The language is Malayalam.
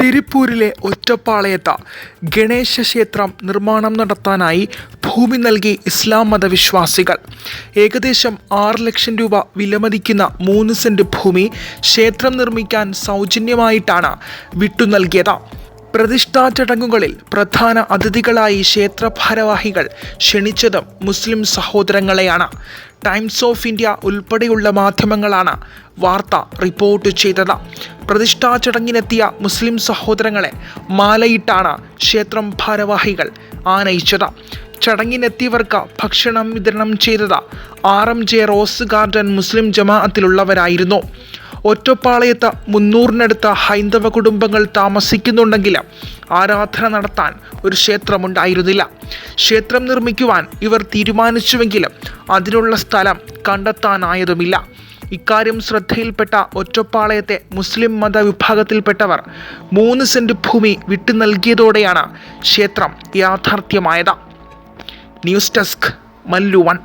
തിരുപ്പൂരിലെ ഒറ്റപ്പാളയത്ത ഗണേശ ക്ഷേത്രം നിർമ്മാണം നടത്താനായി ഭൂമി നൽകി ഇസ്ലാം മതവിശ്വാസികൾ. ഏകദേശം ആറ് ലക്ഷം രൂപ വിലമതിക്കുന്ന മൂന്ന് സെന്റ് ഭൂമി ക്ഷേത്രം നിർമ്മിക്കാൻ സൗജന്യമായിട്ടാണ് വിട്ടു നൽകിയത്. പ്രതിഷ്ഠാ ചടങ്ങുകളിൽ പ്രധാന അതിഥികളായി ക്ഷേത്ര ഭാരവാഹികൾ ക്ഷണിച്ചതും മുസ്ലിം സഹോദരങ്ങളെയാണ്. ടൈംസ് ഓഫ് ഇന്ത്യ ഉൾപ്പെടെയുള്ള മാധ്യമങ്ങളാണ് വാർത്ത റിപ്പോർട്ട് ചെയ്തത്. പ്രതിഷ്ഠാ ചടങ്ങിനെത്തിയ മുസ്ലിം സഹോദരങ്ങളെ മാലയിട്ടാണ് ക്ഷേത്രം ഭാരവാഹികൾ ആനയിച്ചത്. ചടങ്ങിനെത്തിയവർക്ക് ഭക്ഷണം വിതരണം ചെയ്തത് R M J rose garden മുസ്ലിം ജമാഅത്തിലുള്ളവരായിരുന്നു. ഒറ്റപ്പാളയത്ത് മുന്നൂറിനടുത്ത് ഹൈന്ദവ കുടുംബങ്ങൾ താമസിക്കുന്നുണ്ടെങ്കിലും ആരാധന നടത്താൻ ഒരു ക്ഷേത്രമുണ്ടായിരുന്നില്ല. ക്ഷേത്രം നിർമ്മിക്കുവാൻ ഇവർ തീരുമാനിച്ചുവെങ്കിലും അതിനുള്ള സ്ഥലം കണ്ടെത്താനായതുമില്ല. ഇക്കാര്യം ശ്രദ്ധയിൽപ്പെട്ട ഒറ്റപ്പാളയത്തെ മുസ്ലിം മതവിഭാഗത്തിൽപ്പെട്ടവർ മൂന്ന് സെന്റ് ഭൂമി വിട്ടു നൽകിയതോടെയാണ് ക്ഷേത്രം യാഥാർത്ഥ്യമായത്. News desk മല്ലുവൺ